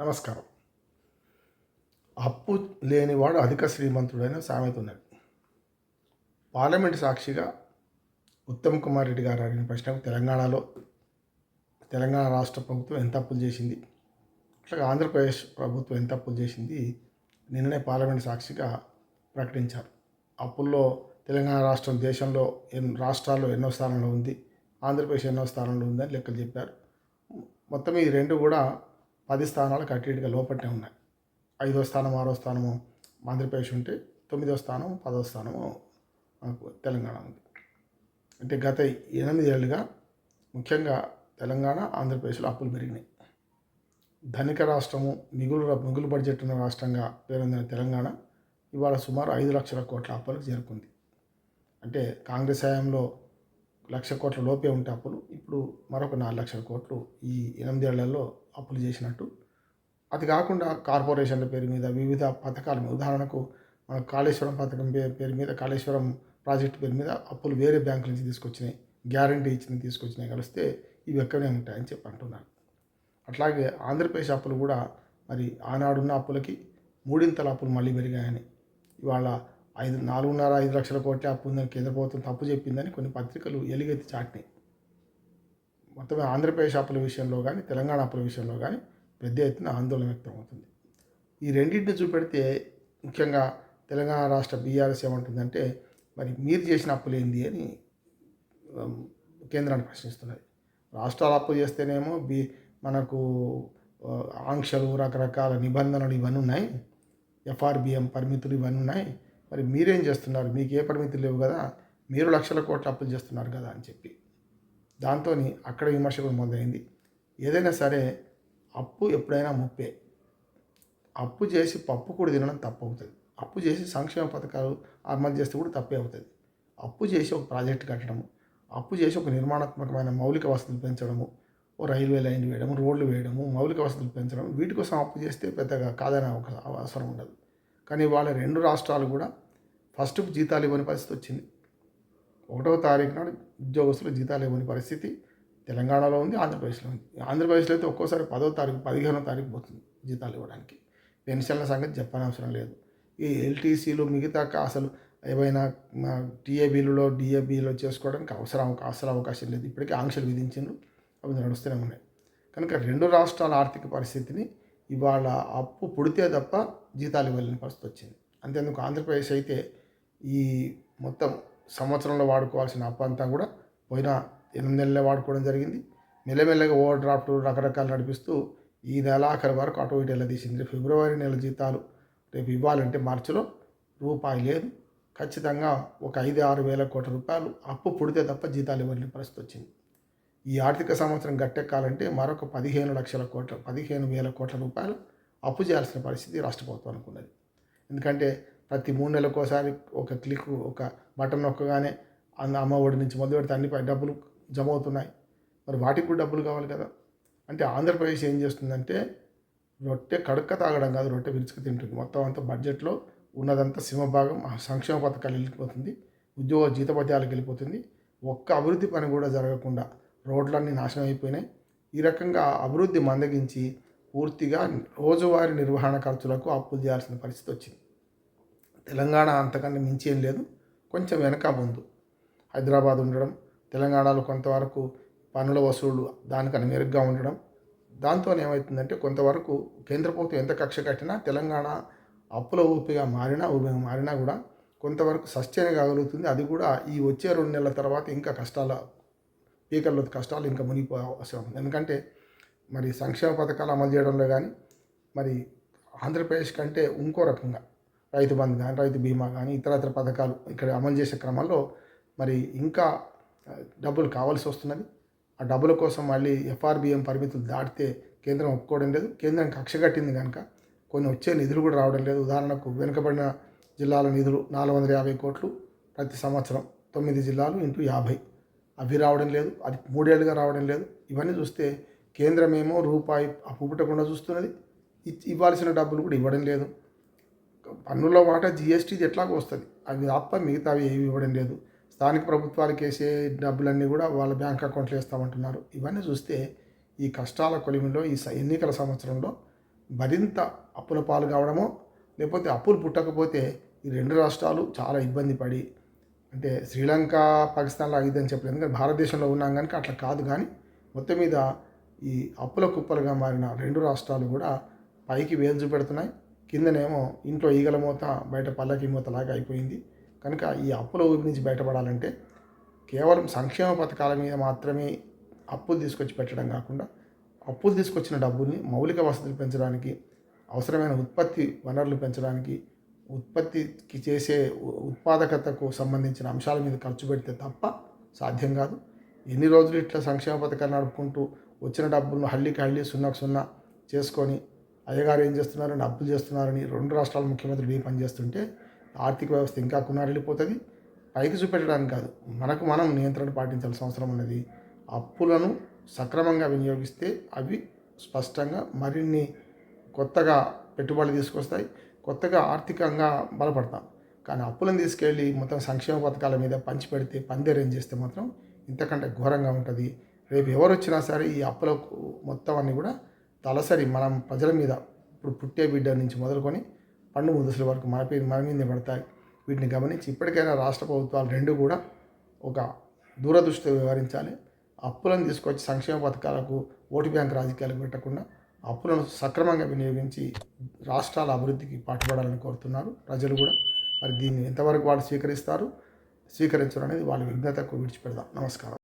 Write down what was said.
నమస్కారం. అప్పు లేనివాడు అధిక శ్రీమంతుడైన సామెత ఉన్నది. పార్లమెంట్ సాక్షిగా ఉత్తమ్ కుమార్ రెడ్డి గారు అడిగిన ప్రశ్నకు తెలంగాణలో తెలంగాణ రాష్ట్ర ప్రభుత్వం ఎంత అప్పులు చేసింది? అట్లాగే ఆంధ్రప్రదేశ్ ప్రభుత్వం ఎంత అప్పులు చేసింది? నిన్ననే పార్లమెంట్ సాక్షిగా ప్రకటించారు. అప్పుల్లో తెలంగాణ రాష్ట్రం దేశంలో ఎన్ రాష్ట్రాల్లో ఎన్నో స్థానంలో ఉంది ఆంధ్రప్రదేశ్ ఎన్నో స్థానంలో ఉందని లెక్కలు చెప్పారు. మొత్తం ఈ రెండు కూడా పది స్థానాలకు అటు ఇటుగా లోపట్టే ఉన్నాయి. ఐదో స్థానం ఆరో స్థానము ఆంధ్రప్రదేశ్ ఉంటే తొమ్మిదో స్థానం పదో స్థానము మనకు తెలంగాణ ఉంది. అంటే గత ఎనిమిదేళ్ళుగా ముఖ్యంగా తెలంగాణ ఆంధ్రప్రదేశ్లో అప్పులు పెరిగినాయి. ధనిక రాష్ట్రము మిగులు మిగులు బడ్జెట్ ఉన్న రాష్ట్రంగా పేరొందిన తెలంగాణ ఇవాళ సుమారు ఐదు లక్షల కోట్ల అప్పులకు చేరుకుంది. అంటే కాంగ్రెస్ హయాంలో లక్ష కోట్ల లోపే ఉంటే అప్పులు. ఇప్పుడు మరొక నాలుగు లక్షల కోట్లు ఈ ఎనిమిదేళ్ళలో అప్పులు చేసినట్టు. అది కాకుండా కార్పొరేషన్ల పేరు మీద వివిధ పథకాల మీద ఉదాహరణకు మన కాళేశ్వరం పథకం పేరు పేరు మీద కాళేశ్వరం ప్రాజెక్టు పేరు మీద అప్పులు వేరే బ్యాంకుల నుంచి తీసుకొచ్చినాయి. గ్యారంటీ ఇచ్చింది తీసుకొచ్చినాయి కలిస్తే ఇవి ఎక్కడనే ఉంటాయని చెప్పి అంటున్నారు. అట్లాగే ఆంధ్రప్రదేశ్ అప్పులు కూడా మరి ఆనాడున్న అప్పులకి మూడింతల అప్పులు మళ్ళీ పెరిగాయని ఇవాళ ఐదు నాలుగున్నర ఐదు లక్షల కోట్ల అప్పు ఉందని కేంద్ర ప్రభుత్వం తప్పు చెప్పిందని కొన్ని పత్రికలు ఎలుగెత్తి చాటినాయి. మొత్తం ఆంధ్రప్రదేశ్ అప్పుల విషయంలో కానీ తెలంగాణ అప్పుల విషయంలో కానీ పెద్ద ఎత్తున ఆందోళన వ్యక్తం అవుతుంది. ఈ రెండింటిని చూపెడితే ముఖ్యంగా తెలంగాణ రాష్ట్ర బీఆర్ఎస్ ఏమంటుందంటే మరి మీరు చేసిన అప్పులు ఏంది అని కేంద్రాన్ని ప్రశ్నిస్తున్నది. రాష్ట్రాలు అప్పు చేస్తేనేమో బీ మనకు ఆంక్షలు రకరకాల నిబంధనలు ఇవన్నీ ఉన్నాయి. ఎఫ్ఆర్బిఎం పరిమితులు ఇవన్నీ ఉన్నాయి. మరి మీరేం చేస్తున్నారు? మీకు ఏ పరిమితులు లేవు కదా మీరు లక్షల కోట్ల అప్పులు చేస్తున్నారు కదా అని చెప్పి. దాంతో అక్కడ విమర్శ కూడా మొదలైంది. ఏదైనా సరే అప్పు ఎప్పుడైనా ముప్పే. అప్పు చేసి పప్పు కూడా తినడం తప్పు అవుతుంది అప్పు చేసి సంక్షేమ పథకాలు అమలు చేస్తే కూడా తప్పే అవుతుంది. అప్పు చేసి ఒక ప్రాజెక్ట్ కట్టడము అప్పు చేసి ఒక నిర్మాణాత్మకమైన మౌలిక వసతులు పెంచడము ఓ రైల్వే లైన్ వేయడము రోడ్లు వేయడము మౌలిక వసతులు పెంచడం వీటి కోసం అప్పు చేస్తే పెద్దగా కాదనే ఒక అవసరం ఉండదు. కానీ వాళ్ళ రెండు రాష్ట్రాలు కూడా ఫస్ట్ జీతాలు ఇవ్వని పరిస్థితి వచ్చింది. ఒకటవ తారీఖు నాడు ఉద్యోగస్తులు జీతాలు ఇవ్వని పరిస్థితి తెలంగాణలో ఉంది ఆంధ్రప్రదేశ్లో ఉంది. ఆంధ్రప్రదేశ్లో అయితే ఒక్కోసారి పదో తారీఖు పదిహేనో తారీఖు పోతుంది జీతాలు ఇవ్వడానికి. పెన్షన్ల సంగతి చెప్పనవసరం లేదు. ఈ ఎల్టీసీలు మిగతా కా- అసలు ఏవైనా టీఏబీలలో డిఏబీలో చేసుకోవడానికి అవసరం అసలు అవకాశం లేదు. ఇప్పటికే ఆంక్షలు విధించిండ్రు. అవి నడుస్తూనే ఉన్నాయి. కనుక రెండు రాష్ట్రాల ఆర్థిక పరిస్థితిని ఇవాళ అప్పు పుడితే తప్ప జీతాలు ఇవ్వలేని పరిస్థితి వచ్చింది. అంతేందుకు ఆంధ్రప్రదేశ్ అయితే ఈ మొత్తం సంవత్సరంలో వాడుకోవాల్సిన అప్పు అంతా కూడా పోయిన ఎనిమిది నెలలే వాడుకోవడం జరిగింది. మెల్లమెల్లగా ఓవర్ డ్రాఫ్ట్ రకరకాలు నడిపిస్తూ ఈ నెల ఆఖరి వరకు అటు ఇటు తీసింది ఫిబ్రవరి నెల జీతాలు రేపు ఇవ్వాలంటే మార్చిలో రూపాయి లేదు. ఖచ్చితంగా ఒక ఐదు ఆరు వేల కోట్ల రూపాయలు అప్పు పుడితే తప్ప జీతాలు ఇవ్వలేని పరిస్థితి వచ్చింది. ఈ ఆర్థిక సంవత్సరం గట్టెక్కాలంటే మరొక పదిహేను లక్షల కోట్ల పదిహేను వేల కోట్ల రూపాయలు అప్పు చేయాల్సిన పరిస్థితి రాష్ట్ర ప్రభుత్వం అనుకున్నది. ఎందుకంటే ప్రతి మూడు నెలలకోసారి ఒక క్లిక్ ఒక బటన్ నొక్కగానే అన్న అమ్మ ఒడి నుంచి మొదలు పెడితే అన్ని పై డబ్బులు జమ అవుతున్నాయి మరి వాటికి కూడా డబ్బులు కావాలి కదా. అంటే ఆంధ్రప్రదేశ్ ఏం చేస్తుందంటే రొట్టె కడుక్క తాగడం కాదు రొట్టె విరుచుకు తింటుంది. మొత్తం అంతా బడ్జెట్లో ఉన్నదంతా సింహభాగం సంక్షేమ పథకాలు వెళ్ళిపోతుంది ఉద్యోగ జీతపత్యాలకు వెళ్ళిపోతుంది. ఒక్క అభివృద్ధి పని కూడా జరగకుండా రోడ్లన్నీ నాశనం అయిపోయినాయి. ఈ రకంగా అభివృద్ధి మందగించి పూర్తిగా రోజువారీ నిర్వహణ ఖర్చులకు అప్పులు చేయాల్సిన పరిస్థితి వచ్చింది. తెలంగాణ అంతకన్నా మించి ఏం లేదు. కొంచెం వెనక ముందు. హైదరాబాద్ ఉండడం తెలంగాణలో కొంతవరకు పన్నుల వసూళ్ళు దానికన్నా మెరుగ్గా ఉండడం. దాంతో ఏమవుతుందంటే కొంతవరకు కేంద్ర ప్రభుత్వం ఎంత కక్ష కట్టినా తెలంగాణ అప్పుల ఊపిగా మారినా ఊపిగా మారినా కూడా కొంతవరకు సస్టైన్ కాగలుగుతుంది అది కూడా ఈ వచ్చే రెండు నెలల తర్వాత ఇంకా కష్టాల పీకల్లో కష్టాలు ఇంకా మునిగిపోయే అవసరం ఎందుకంటే మరి సంక్షేమ పథకాలు అమలు చేయడంలో కానీ మరి ఆంధ్రప్రదేశ్ కంటే ఇంకో రకంగా రైతు బంధు కానీ రైతు బీమా కానీ ఇతరత్ర పథకాలు ఇక్కడ అమలు చేసే క్రమంలో మరి ఇంకా డబ్బులు కావాల్సి వస్తున్నది. ఆ డబ్బుల కోసం మళ్ళీ ఎఫ్ఆర్బిఎం పరిమితులు దాటితే కేంద్రం ఒప్పుకోవడం లేదు. కేంద్రం కక్ష కట్టింది కనుక కొన్ని వచ్చే నిధులు కూడా రావడం లేదు. ఉదాహరణకు వెనుకబడిన జిల్లాల నిధులు నాలుగు వందల యాభై కోట్లు ప్రతి సంవత్సరం. తొమ్మిది జిల్లాలు ఇంటూ యాభై. అవి రావడం లేదు. అది మూడేళ్ళుగా రావడం లేదు. ఇవన్నీ చూస్తే కేంద్రమేమో రూపాయి అప్పు పుట్టకుండా చూస్తున్నది ఇవ్వాల్సిన డబ్బులు కూడా ఇవ్వడం లేదు. పన్నుల వాటా జిఎస్టీది ఎట్లాగో వస్తుంది. అవి తప్ప మిగతావి ఏవి ఇవ్వడం లేదు. స్థానిక ప్రభుత్వాలకు వేసే డబ్బులన్నీ కూడా వాళ్ళ బ్యాంక్ అకౌంట్లో వేస్తామంటున్నారు. ఇవన్నీ చూస్తే ఈ కష్టాల కొలిమిలో ఈ ఎన్నికల సంవత్సరంలో మరింత అప్పుల పాలు కావడమో లేకపోతే అప్పులు పుట్టకపోతే ఈ రెండు రాష్ట్రాలు చాలా ఇబ్బంది పడి అంటే శ్రీలంక పాకిస్తాన్లో అయ్యిద్దని చెప్పలేదు ఎందుకంటే భారతదేశంలో ఉన్నాం కనుక అట్లా కాదు కానీ మొత్తం మీద ఈ అప్పుల కుప్పలుగా మారిన రెండు రాష్ట్రాలు కూడా పైకి వేలు చూపెడుతున్నాయి. కిందనేమో ఇంట్లో ఈగల మూత బయట పల్లకి మూతలాగా అయిపోయింది. కనుక ఈ అప్పుల ఊపి నుంచి బయటపడాలంటే కేవలం సంక్షేమ పథకాల మీద మాత్రమే అప్పులు తీసుకొచ్చి పెట్టడం కాకుండా అప్పులు తీసుకొచ్చిన డబ్బుల్ని మౌలిక వసతులు పెంచడానికి అవసరమైన ఉత్పత్తి వనరులు పెంచడానికి ఉత్పత్తికి చేసే ఉ- ఉత్పాదకతకు సంబంధించిన అంశాల మీద ఖర్చు పెడితే తప్ప సాధ్యం కాదు. ఎన్ని రోజులు ఇట్లా సంక్షేమ పథకాలు నడుపుకుంటూ వచ్చిన డబ్బులను హళ్ళీకి హళ్ళీ సున్నాకు సున్నా చేసుకొని అయ్యగారు ఏం చేస్తున్నారని అప్పులు చేస్తున్నారని రెండు రాష్ట్రాల ముఖ్యమంత్రులు ఈ పని చేస్తుంటే ఆర్థిక వ్యవస్థ ఇంకా కునారిల్లిపోతుంది పైకి చూపెట్టడానికి కాదు మనకు మనం నియంత్రణ పాటించాల్సిన అవసరం ఉన్నది. అప్పులను సక్రమంగా వినియోగిస్తే అవి స్పష్టంగా మరిన్ని కొత్తగా పెట్టుబడులు తీసుకొస్తాయి కొత్తగా ఆర్థికంగా బలపడతాం. కానీ అప్పులను తీసుకెళ్ళి మొత్తం సంక్షేమ పథకాల మీద పంచిపెడితే పందేరేం చేస్తే మాత్రం ఇంతకంటే ఘోరంగా ఉంటుంది. రేపు ఎవరు వచ్చినా సరే ఈ అప్పులకు మొత్తం అన్నీ కూడా తలసరి మనం ప్రజల మీద ఇప్పుడు పుట్టే బిడ్డ నుంచి మొదలుకొని పండు ముదుసుల వరకు మన పేరు మన మీద పడతాయి. వీటిని గమనించి ఇప్పటికైనా రాష్ట్ర ప్రభుత్వాలు రెండు కూడా ఒక దూరదృష్టితో వ్యవహరించాలి. అప్పులను తీసుకొచ్చి సంక్షేమ పథకాలకు ఓటు బ్యాంక్ రాజకీయాలకు పెట్టకుండా అప్పులను సక్రమంగా వినియోగించి రాష్ట్రాల అభివృద్ధికి పాటుపడాలని కోరుతున్నారు ప్రజలు కూడా. మరి దీన్ని ఎంతవరకు వాళ్ళు స్వీకరిస్తారు స్వీకరించడం అనేది వాళ్ళ విజ్ఞతకు విడిచిపెడదాం. నమస్కారం.